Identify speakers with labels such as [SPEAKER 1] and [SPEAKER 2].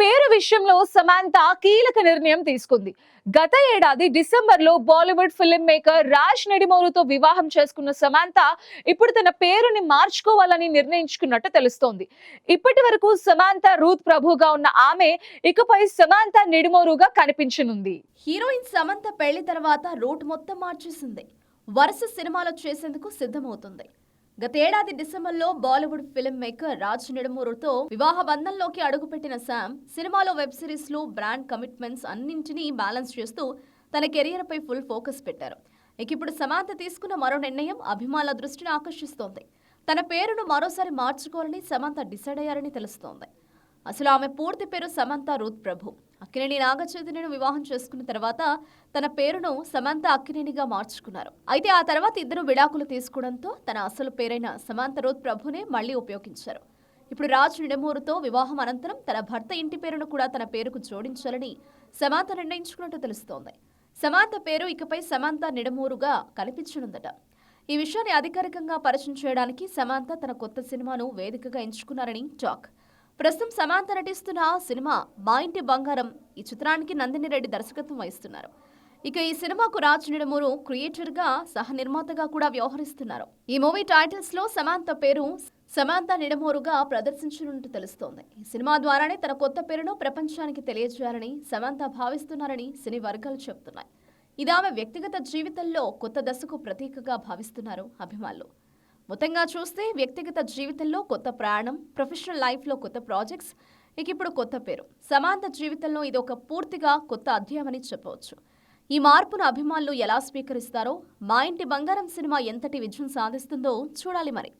[SPEAKER 1] పేరు విషయంలో సమాంత కీలక నిర్ణయం తీసుకుంది. గత ఏడాది డిసెంబర్లో బాలీవుడ్ ఫిల్మ్ మేకర్ రాజ్ నెడిమోరుతో వివాహం చేసుకున్న సమాంత ఇప్పుడు తన పేరుని మార్చుకోవాలని నిర్ణయించుకున్నట్టు తెలుస్తోంది. ఇప్పటి వరకు సమాంత రూత్ ప్రభుగా ఉన్న ఆమె ఇకపై సమాంత నెడిమోరుగా కనిపించనుంది.
[SPEAKER 2] హీరోయిన్ సమంత పెళ్ళి తర్వాత రూట్ మొత్తం మార్చేసింది. వరుస సినిమాలు చేసేందుకు సిద్ధమవుతుంది. గతేడాది డిసెంబర్లో బాలీవుడ్ ఫిల్మ్ మేకర్ రాజ్ నిడమూరుతో వివాహ బంధంలోకి అడుగుపెట్టిన శామ్ సినిమాలో వెబ్ సిరీస్లు బ్రాండ్ కమిట్మెంట్స్ అన్నింటినీ బ్యాలెన్స్ చేస్తూ తన కెరియర్ పై ఫుల్ ఫోకస్ పెట్టారు. ఇక ఇప్పుడు సమాంత తీసుకున్న మరో నిర్ణయం అభిమానుల దృష్టిని ఆకర్షిస్తోంది. తన పేరును మరోసారి మార్చుకోవాలని సమంత డిసైడ్ అయ్యారని తెలుస్తోంది. అసలు ఆమె పూర్తి పేరు సమంత రూత్ ప్రభు. అక్కినేని నాగచైతన్యను వివాహం చేసుకున్న తర్వాత తన పేరును సమంత అక్కినేనిగా మార్చుకున్నారు. అయితే ఆ తర్వాత ఇద్దరు విడాకులు తీసుకోవడంతో తన అసలు పేరైన సమంత రూత్ ప్రభునే మళ్ళీ ఉపయోగించారు. ఇప్పుడు రాజ్ నిడమూరుతో వివాహం అనంతరం తన భర్త ఇంటి పేరును కూడా తన పేరుకు జోడించాలని సమాంత నిర్ణయించుకున్నట్టు తెలుస్తోంది. సమంత పేరు ఇకపై సమంత నిడమూరుగా కనిపించనుందట. ఈ విషయాన్ని అధికారికంగా పరిచయం చేయడానికి సమంత తన కొత్త సినిమాను వేదికగా ఎంచుకున్నారని టాక్. ప్రస్తుతం సమాంత నటిస్తున్న సినిమా మా ఇంటి బంగారం. ఈ చిత్రానికి నందిని రెడ్డి దర్శకత్వం వహిస్తున్నారు. ఇక ఈ సినిమాకు రాజ్ నిడమూరు క్రియేటర్గా సహ నిర్మాతగా కూడా వ్యవహరిస్తున్నారు. ఈ మూవీ టైటిల్స్లో సమాంత పేరు సమాంత నిడమూరుగా ప్రదర్శించనున్నట్టు తెలుస్తోంది. ఈ సినిమా ద్వారానే తన కొత్త పేరును ప్రపంచానికి తెలియజేయాలని సమాంత భావిస్తున్నారని సినీ వర్గాలు చెబుతున్నాయి. ఇది ఆమె వ్యక్తిగత జీవితంలో కొత్త దశకు ప్రతీకగా భావిస్తున్నారు అభిమానులు. మొత్తంగా చూస్తే వ్యక్తిగత జీవితంలో కొత్త ప్రయాణం ప్రొఫెషనల్ లైఫ్లో కొత్త ప్రాజెక్ట్స్ ఇక ఇప్పుడు కొత్త పేరు. సమాంత జీవితంలో ఇది ఒక పూర్తిగా కొత్త అధ్యాయమని చెప్పవచ్చు. ఈ మార్పును అభిమానులు ఎలా స్వీకరిస్తారో మా ఇంటి బంగారం సినిమా ఎంతటి విజయం సాధిస్తుందో చూడాలి మరి.